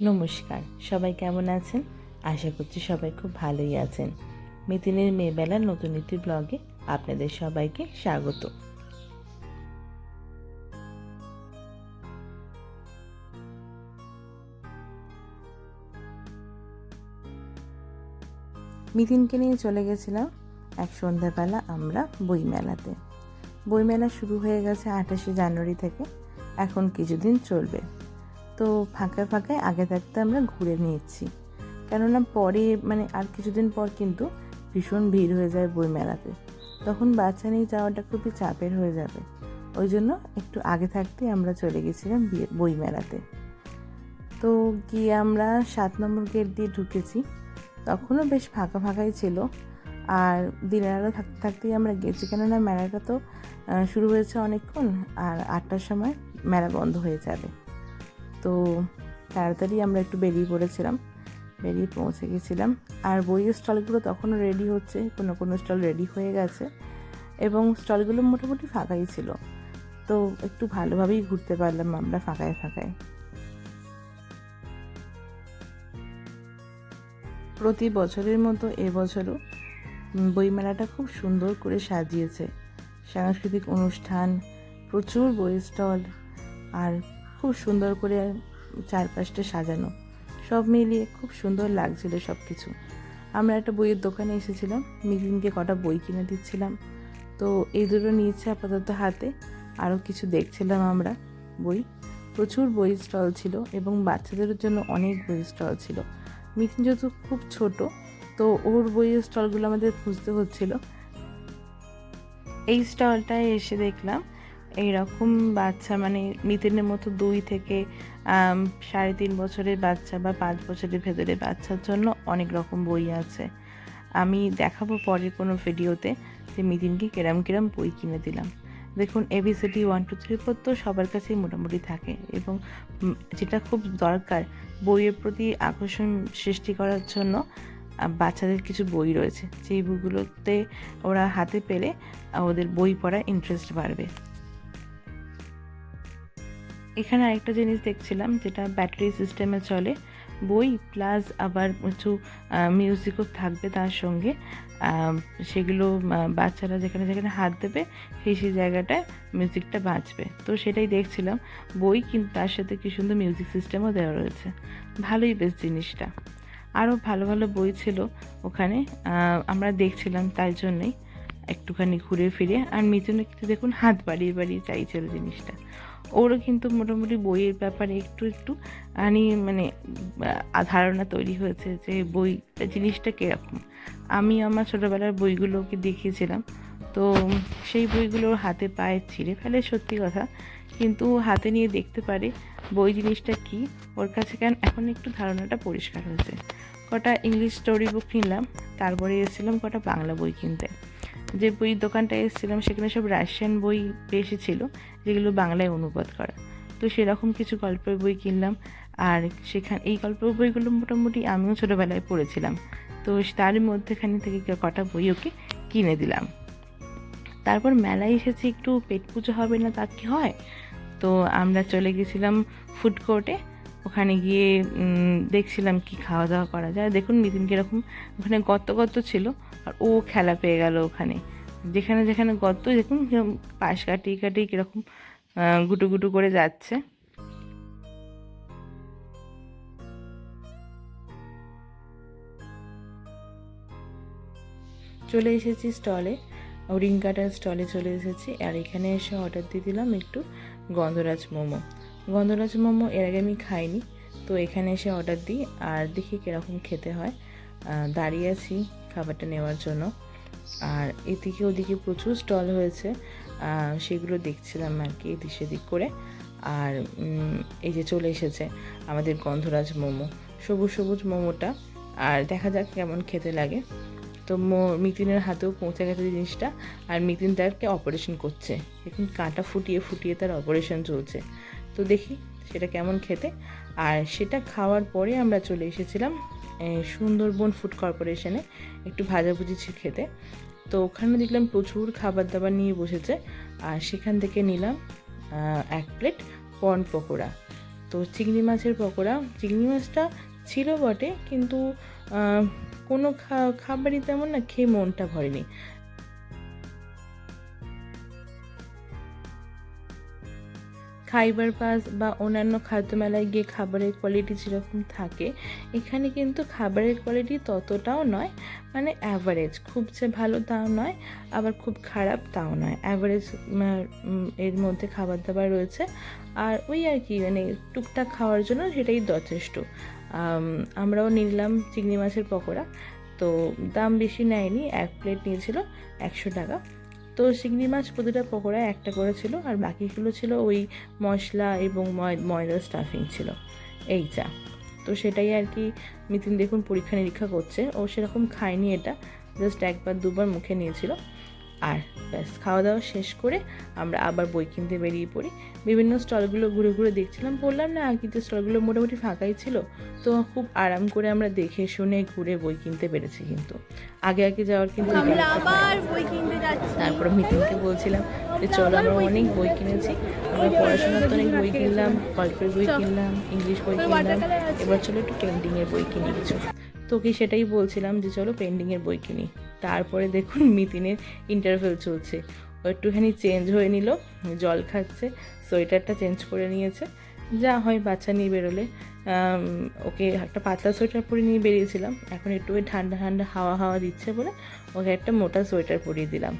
নমস্কার, সবাই কেমন আছেন? আশা করছি সবাই খুব ভালোই আছেন। মিতিনের মেয়েবেলার নতুন একটি ব্লগে আপনাদের সবাইকে স্বাগত। মিতিনকে নিয়ে চলে গেছিলাম এক সন্ধ্যাবেলা আমরা বইমেলাতে। বইমেলা শুরু হয়ে গেছে আঠাশে জানুয়ারি থেকে, এখন কিছুদিন চলবে। তো ফাঁকায় ফাঁকায় আগে থাকতে আমরা ঘুরে নিয়েছি। কেননা পরে মানে আর কিছুদিন পর কিন্তু ভীষণ ভিড় হয়ে যায় বইমেলাতে। তখন বাচ্চা নিয়ে যাওয়াটা খুবই চাপের হয়ে যাবে। ওই জন্য একটু আগে থাকতে আমরা চলে গেছিলাম বইমেলাতে। তো গিয়ে আমরা সাত নম্বর গেট দিয়ে ঢুকেছি। তখনও বেশ ফাঁকা ফাঁকাই ছিল। আর দিনের আলো থাকতে থাকতেই আমরা গেছি। কেননা মেলাটা তো শুরু হয়েছে অনেকক্ষণ আর আটটার সময় মেলা বন্ধ হয়ে যাবে। তো তাড়াতাড়ি আমরা একটু বেরিয়ে পড়েছিলাম, বেরিয়ে পৌঁছে গেছিলাম। আর বইয়ের স্টলগুলো তখনও রেডি হচ্ছে, কোনো কোনো স্টল রেডি হয়ে গেছে এবং স্টলগুলো মোটামুটি ফাঁকাই ছিল। তো একটু ভালোভাবেই ঘুরতে পারলাম আমরা ফাঁকায় ফাঁকায়। প্রতি বছরের মতো এবছরও বইমেলাটা খুব সুন্দর করে সাজিয়েছে। সাংস্কৃতিক অনুষ্ঠান, প্রচুর বই স্টল, আর খুব সুন্দর করে চারপাশটা সাজানো। সব মিলিয়ে খুব সুন্দর লাগছিল সব কিছু আমরা একটা বইয়ের দোকানে এসেছিলাম মিদিনকে কটা বই কিনে দিচ্ছিলাম। তো এই দুটো নিয়েছে আপাতত হাতে, আরও কিছু দেখছিলাম আমরা বই। প্রচুর বই স্টল ছিল এবং বাচ্চাদের জন্য অনেক বই স্টল ছিল। মিথিন যেহেতু খুব ছোট, তো ওর বইয়ের স্টলগুলো আমাদের খুঁজতে হচ্ছিল। এই স্টলটায় এসে দেখলাম এইরকম বাচ্চা মানে মিতিনের মতো দুই থেকে সাড়ে তিন বছরের বাচ্চা বা পাঁচ বছরের ভেতরে বাচ্চার জন্য অনেক রকম বই আছে। আমি দেখাবো পরের কোনো ভিডিওতে যে মিতিনকে কিরম কিরম বই কিনে দিলাম। দেখুন ABCD one two three four তো সবার কাছেই মোটামুটি থাকে এবং যেটা খুব দরকার বইয়ের প্রতি আকর্ষণ সৃষ্টি করার জন্য বাচ্চাদের কিছু বই রয়েছে। যেই বইগুলোতে ওরা হাতে পেলে, ওদের বই পড়ার ইন্টারেস্ট বাড়বে। এখানে আরেকটা জিনিস দেখছিলাম, যেটা ব্যাটারি সিস্টেমে চলে। বই প্লাস আবার কিছু মিউজিকও থাকবে তার সঙ্গে। সেগুলো বাচ্চারা যেখানে যেখানে হাত দেবে, সেই সেই জায়গাটায় মিউজিকটা বাঁচবে তো সেটাই দেখছিলাম। বই কিন্তু তার সাথে কি সুন্দর মিউজিক সিস্টেমও দেওয়া রয়েছে। ভালোই বেশ জিনিসটা। আরও ভালো ভালো বই ছিল ওখানে। আমরা দেখছিলাম তাই জন্যই। একটুখানি ঘুরে ফিরে। আর মিথুনে কিন্তু দেখুন হাত বাড়িয়ে বাড়িয়ে চাইছিল জিনিসটা। ওরও কিন্তু মোটামুটি বইয়ের ব্যাপারে একটু একটু আনি মানে ধারণা তৈরি হয়েছে যে বই, জিনিসটা কীরকম। আমি আমার ছোটোবেলার বইগুলোকে দেখিয়েছিলাম, তো সেই বইগুলো হাতে পায়ে ছিঁড়ে ফেলে, সত্যি কথা। কিন্তু হাতে নিয়ে দেখতে পারে বই জিনিসটা কি, ওর কাছে কেন এখন একটু ধারণাটা পরিষ্কার হয়েছে। কটা ইংলিশ স্টোরি বুক কিনলাম, তারপরে এসেছিলাম কটা বাংলা বই কিনতে। যে বই দোকানটায় এসেছিলাম, সেখানে সব রাশিয়ান বই বেশি ছিল, যেগুলো বাংলায় অনুবাদ করা। তো সেরকম কিছু গল্পের বই কিনলাম, আর সেখানে, এই গল্পের বইগুলো মোটামুটি আমিও ছোটোবেলায় পড়েছিলাম। তো তারই মধ্যেখানে থেকে কটা বই ওকে কিনে দিলাম। তারপর মেলায় এসেছি, একটু পেট পুজো হবে না তা কি হয়? তো আমরা চলে গেছিলাম ফুড কোর্টে ওখানে গিয়ে দেখছিলাম কি খাওয়া দাওয়া করা যায়। দেখুন নিতিন কীরকম ওখানে গর্ত গর্ত ছিল আর ও খেলা পেয়ে গেল ওখানে। যেখানে যেখানে গর্ত দেখুন, কীরকম পাশ কাটিয়ে কাটিয়ে কীরকম গুটু গুটু করে যাচ্ছে। চলে এসেছি স্টলে। রিং কাটার স্টলে চলে এসেছি। আর এখানে এসে অর্ডার দিয়ে দিলাম একটু গন্ধরাজ মোমো। গন্ধরাজ মোমো, এর আগে আমি খাইনি, তো এখানে এসে অর্ডার দিই আর দেখি কীরকম খেতে হয়। দাঁড়িয়ে আছি খাবারটা নেওয়ার জন্য। আর এদিকে ওদিকে প্রচুর স্টল হয়েছে সেগুলো দেখছিলাম আর কি এদিক সেদিক করে। আর এই যে চলে এসেছে আমাদের গন্ধরাজ মোমো, সবুজ সবুজ মোমোটা। আর দেখা যাক কেমন খেতে লাগে। তো মিতিনের হাতেও পৌঁছে গেছে জিনিসটা। আর মিতিন তারকে অপারেশন করছে। দেখুন কাঁটা ফুটিয়ে ফুটিয়ে তার অপারেশন চলছে। তো দেখি সেটা কেমন খেতে। আর সেটা খাওয়ার পরে আমরা চলে এসেছিলাম সুন্দরবন ফুড কর্পোরেশনে একটু ভাজাভুজি খেতে। তো ওখানে দেখলাম প্রচুর খাবার দাবার নিয়ে বসেছে। আর সেখান থেকে নিলাম এক প্লেট কর্ন পকোড়া। তো চিংড়ি মাছের পকোড়া, চিংড়ি মাছটা ছিল বটে, কিন্তু কোনো খাবারই তেমন না, খেয়ে মনটা ভরেনি। খাইবার পাস বা অন্যান্য খাদ্য মেলায় গিয়ে খাবারের কোয়ালিটি যেরকম থাকে, এখানে কিন্তু খাবারের কোয়ালিটি ততটাও নয় মানে অ্যাভারেজ খুব যে ভালো তাও নয়, আবার খুব খারাপ তাও নয়। অ্যাভারেজ এর মধ্যে খাবার দাবার রয়েছে। আর ওই আর কি মানে টুকটাক খাওয়ার জন্য সেটাই যথেষ্ট। আমরাও নিলাম চিংড়ি মাছের পকোড়া। তো দাম বেশি নেয়নি, এক প্লেট নিয়েছিল একশো টাকা। তো চিংড়ি মাছ প্রতিটা পকোড়ায় একটা করে ছিল, আর বাকিগুলো ছিল ওই মশলা এবং ময়- ময়দার স্টাফিং ছিল। এই চা তো সেটাই আর কি মিতিন দেখুন পরীক্ষা নিরীক্ষা করছে। ও সেরকম খায়নি এটা জাস্ট একবার দুবার মুখে নিয়েছিল। আর ব্যাস খাওয়া দাওয়া শেষ করে আমরা আবার বই কিনতে বেরিয়ে পড়ি। বিভিন্ন স্টলগুলো ঘুরে ঘুরে দেখছিলাম বললাম না কিন্তু স্টলগুলো মোটামুটি ফাঁকাই ছিল তো খুব আরাম করে আমরা দেখে শুনে ঘুরে বই কিনতে পেরেছি কিন্তু। আগে আগে যাওয়ার কিন্তু তারপরে মিতিনকে বলছিলাম যে চলো আমরা অনেক বই কিনেছি আমরা পড়াশোনার তো অনেক বই কিনলাম গল্পের বই কিনলাম ইংলিশ বই কিনলাম এবার চলো একটু পেন্টিংয়ের বই কিনি কিছু। তোকে সেটাই বলছিলাম যে চলো পেন্টিংয়ের বই কিনি। তারপরে দেখুন মিতিনের ইন্টারভেল চলছে। ও একটুখানি চেঞ্জ হয়ে নিল, জল খাচ্ছে, সোয়েটারটা চেঞ্জ করে নিয়েছে। যা হয় বাচ্চা নিয়ে বেরোলে। ওকে একটা পাতলা সোয়েটার পরে নিয়ে বেরিয়েছিলাম। এখন একটু ঠান্ডা ঠান্ডা হাওয়া হাওয়া দিচ্ছে বলে ওকে একটা মোটা সোয়েটার পরিয়ে দিলাম।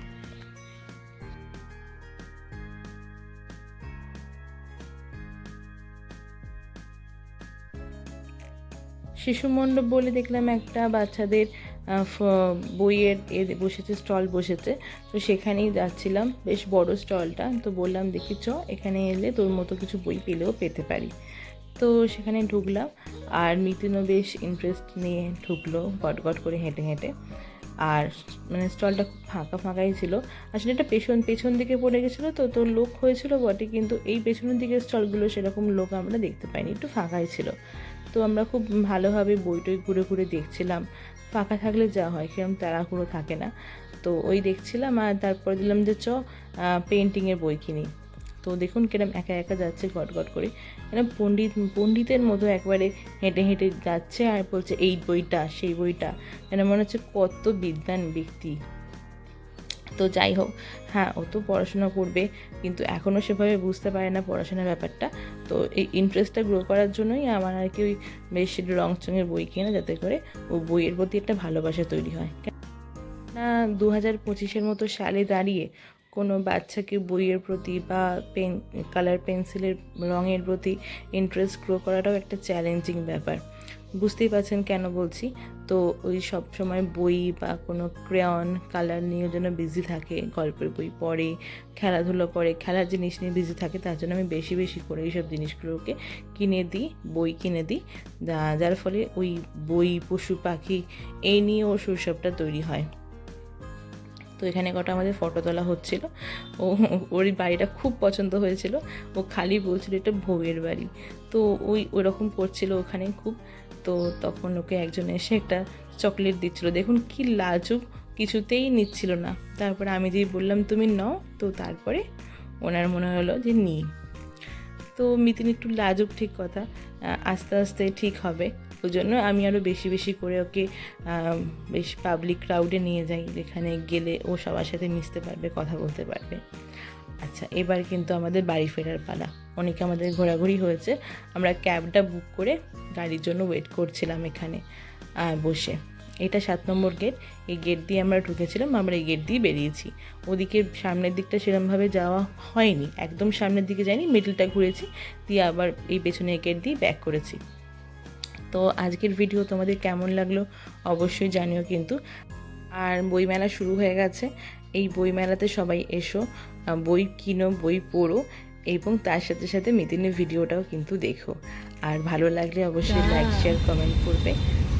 শিশু মণ্ডপ বলে দেখলাম একটা বাচ্চাদের বইয়ের এ বসেছে, স্টল বসেছে। তো সেখানেই যাচ্ছিলাম, বেশ বড় স্টলটা। তো বললাম, দেখি চ, এখানে এলে তোর মতো কিছু বই পেলেও পেতে পারি। তো সেখানে ঢুকলাম আর মিতিনও বেশ ইন্টারেস্ট নিয়ে ঢুকলো গট গট করে হেঁটে হেঁটে। আর মানে স্টলটা খুব ফাঁকা ফাঁকাই ছিল। আসলে এটা পেছন পেছন দিকে পড়ে গেছিল তো তোর লোক হয়েছিল বটে, কিন্তু এই পেছনের দিকের স্টলগুলো সেরকম লোক আমরা দেখতে পাইনি, একটু ফাঁকাই ছিল। তো আমরা খুব ভালোভাবে বই টই ঘুরে ঘুরে দেখছিলাম। ফাঁকা থাকলে যা হয়, সেরকম তাড়াহুড়ো থাকে না। তো ওই দেখছিলাম আর তারপরে দিলাম যে চ পেন্টিংয়ের বই কিনি। তো দেখুন কিরম একা একা যাচ্ছে গট গট করে। এরকম পণ্ডিত, পণ্ডিতের মতো একবারে হেঁটে হেঁটে যাচ্ছে আর বলছে, এই বইটা, সেই বইটা। কেন মনে হচ্ছে কত বিদ্যান ব্যক্তি। তো যাই হোক হ্যাঁ ও তো পড়াশোনা করবে, কিন্তু এখনও সেভাবে বুঝতে পারে না পড়াশোনার ব্যাপারটা। তো এই ইন্টারেস্টটা গ্রো করার জন্যই আমার আর কি ওই বেশ রং চঙের বই কেনা যাতে করে ও বইয়ের প্রতি একটা ভালোবাসা তৈরি হয়। না দু হাজার পঁচিশের মতো সালে দাঁড়িয়ে কোনো বাচ্চাকে বইয়ের প্রতি বা পেন কালার পেন্সিলের রঙের প্রতি ইন্টারেস্ট গ্রো করাটাও একটা চ্যালেঞ্জিং ব্যাপার। বুঝতেই পারছেন কেন বলছি। তো ওই সব সময় বই বা কোনো ক্রেয়ন কালার নিয়ে যেন বিজি থাকে, গল্পের বই পড়ে, খেলাধুলো করে, খেলার জিনিস নিয়ে বিজি থাকে, তার জন্য আমি বেশি বেশি করে এইসব জিনিসগুলোকে কিনে দিই, বই কিনে দিই। যার ফলে ওই বই, পশু, পাখি এই নিয়ে ওর শৈশবটা তৈরি হয়। তো এখানে কটা আমাদের ফটো তোলা হচ্ছিল। ও, ওর বাড়িটা খুব পছন্দ হয়েছিল। ও খালি বলছিল এটা বউয়ের বাড়ি। তো ওই ওরকম করছিল ওখানে খুব। তো তখন ওকে একজন এসে একটা চকলেট দিচ্ছিল। দেখুন কি লাজুক, কিছুতেই নিচ্ছিল না। তারপরে আমি যেই বললাম, তুমি নাও। তো তারপরে ওনার মনে হলো যে নিই তো মিতিন একটু লাজুক ঠিক কথা আস্তে আস্তে ঠিক হবে। ওই জন্য আমি আরও বেশি বেশি করে ওকে বেশ পাবলিক ক্রাউডে নিয়ে যাই, যেখানে গেলে ও সবার সাথে মিশতে পারবে, কথা বলতে পারবে। আচ্ছা এবার কিন্তু আমাদের বাড়ি ফেরার পালা। অনেকে আমাদের ঘোরাঘুরি হয়েছে। আমরা ক্যাবটা বুক করে গাড়ির জন্য ওয়েট করছিলাম এখানে বসে। এটা সাত নম্বর গেট এই গেট দিয়ে আমরা ঢুকেছিলাম, আমরা এই গেট দিয়ে বেরিয়েছি। ওদিকে সামনের দিকটা সেরমভাবে যাওয়া হয়নি, একদম সামনের দিকে যাইনি মিডলটা ঘুরেছি, দিয়ে আবার এই পেছনের গেট দিয়ে ব্যাক করেছি। তো আজকের ভিডিও তোমাদের কেমন লাগল অবশ্যই জানিও কিন্তু। আর বইমেলা শুরু হয়ে গেছে এই বইমেলাতে সবাই এসো বই কিনো বই পড়ো এবং তার সাথে সাথে মিতিনের ভিডিওটাও কিন্তু দেখো। আর ভালো লাগলে অবশ্যই লাইক শেয়ার কমেন্ট করবে।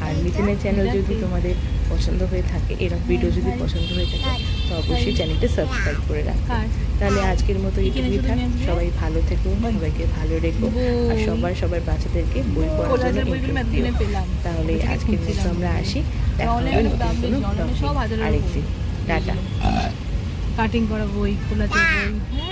আর মিতিনের চ্যানেল যদি তোমাদের পছন্দ হয়ে থাকে এরকম ভিডিও যদি পছন্দ হয়ে থাকে তো অবশ্যই চ্যানেলটা সাবস্ক্রাইব করে রাখো। তাহলে আজকের মতো কিনেছো থাক। সবাই ভালো থেকো সবাইকে ভালো রেখো। আর সবার সবার বাচ্চাদেরকে বই পড়ার জন্য তাহলে আজকের মতো আমরা আসি। দেখা হবে নতুন কোনো আরেকদিন। টাটা কাটিং করা বই খোলাতে বই। হ্যাঁ